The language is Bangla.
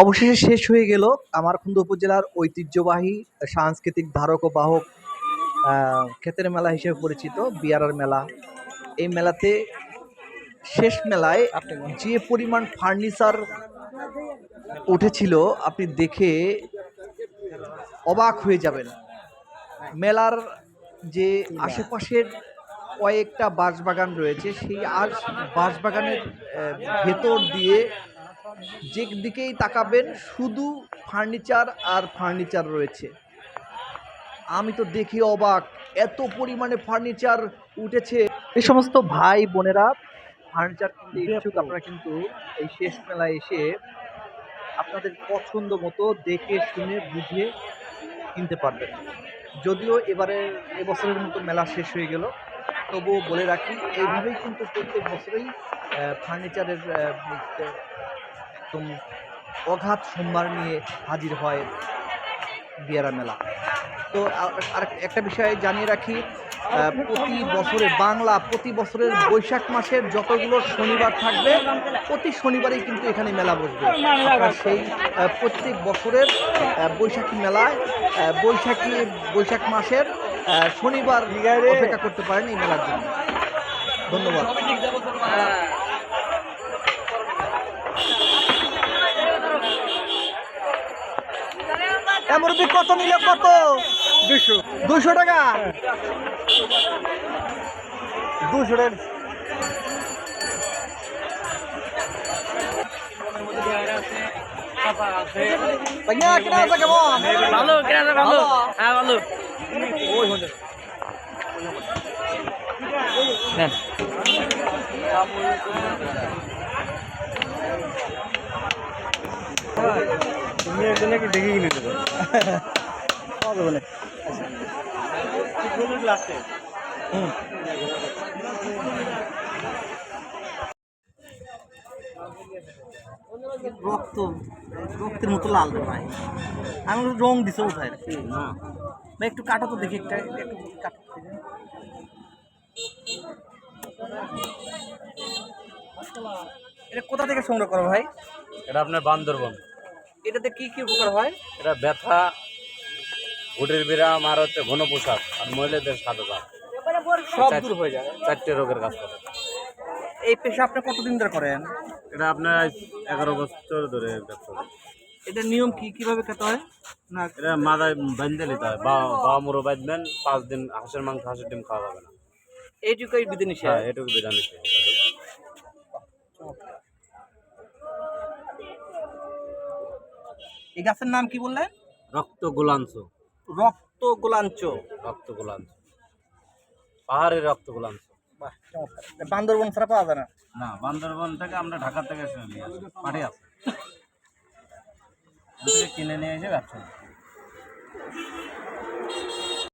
অবশেষে শেষ হয়ে গেল আমার খুন্দ উপজেলার ঐতিহ্যবাহী, সাংস্কৃতিক ধারক ও বাহক ক্ষেতের মেলা হিসেবে পরিচিত বিয়ারার মেলা। এই মেলাতে শেষ মেলায় যে পরিমাণ ফার্নিচার উঠেছিল, আপনি দেখে অবাক হয়ে যাবেন। মেলার যে আশেপাশের কয়েকটা বাঁশবাগান রয়েছে, সেই আশ বাঁশবাগানের ভেতর দিয়ে যে দিকেই তাকাবেন শুধু ফার্নিচার আর ফার্নিচার রয়েছে। আমি তো দেখি অবাক এত পরিমাণে ফার্নিচার উঠেছে। এই সমস্ত ভাই বোনেরা ফার্নিচার কিনতে ইচ্ছুক আপনারা কিন্তু এই শেষ মেলায় এসে আপনাদের পছন্দ মতো দেখে শুনে বুঝে কিনতে পারবেন। যদিও এবারে এবছরের মতো মেলা শেষ হয়ে গেল তবুও বলে রাখি এইভাবেই কিন্তু প্রত্যেক বছরেই ফার্নিচারের একদম অগাধ সম্ভার নিয়ে হাজির হয় বিয়ারা মেলা। তো আর- একটা বিষয় জানিয়ে রাখি প্রতি বছরে বাংলা প্রতি বছরের বৈশাখ মাসের যতগুলো শনিবার থাকবে প্রতি শনিবারই কিন্তু এখানে মেলা বসবে। সেই প্রত্যেক বছরের বৈশাখী মেলায় বৈশাখী বৈশাখ মাসের শনিবার অপেক্ষা করতে পারেন এই মেলার জন্য। ধন্যবাদ। এমরবি কত নিলে কত? দুশো দুশো টাকা? দুশো টাকা। ভাইয়া কেনা আছে কেমন? ভালো কেনা ভালো। ভালো? হ্যাঁ ভালো। ওই হলে। নেন। একজন নাকি দেখে কিনে দেবো। হবে বলে হুম রক্ত রক্তের মতো লাল ভাই। আমি রং দিছে কোথায় রে? ভাই একটু কাটো তো দেখি একটা একটু কাটো এটা কোথা থেকে সংগ্রহ করো ভাই? এটা আপনার বান্দরবন। এটাতে কি কি উপকার হয়? এটা ব্যথা উটের বিরাম আর হচ্ছে ঘন পোশাক আর মহিলাদের সাদা সব দূর হয়ে যায়। চারটে রোগের কাজ করে। এই পেশা আপনি কতদিন ধরে করেন? এটা আপনার এগারো বছর ধরে ব্যবসা করি। এটা নিয়ম কি কীভাবে খেতে হয়? না এটা মাথায় বাঁধতে নিতে হয়। বা বাবা মুড়ো বাঁধবেন পাঁচ দিন হাঁসের মাংস হাঁসের ডিম খাওয়া যাবে না। এইটুকুই বিধি নিষেধ হ্যাঁ এটুকু বিধান নিষেধ। এই গাছের নাম কি বললেন? রক্ত গোলাঞ্চ রক্ত গোলাঞ্চ রক্ত গোলাঞ্চ পাহাড়ের রক্ত গোলাঞ্চ বাহ বান্দরবন ছাড়া পাওয়া যায় না? না বান্দরবন থেকে আমরা ঢাকা থেকে পাঠিয়ে আসি। কিনে নিয়ে এসে ব্যবসা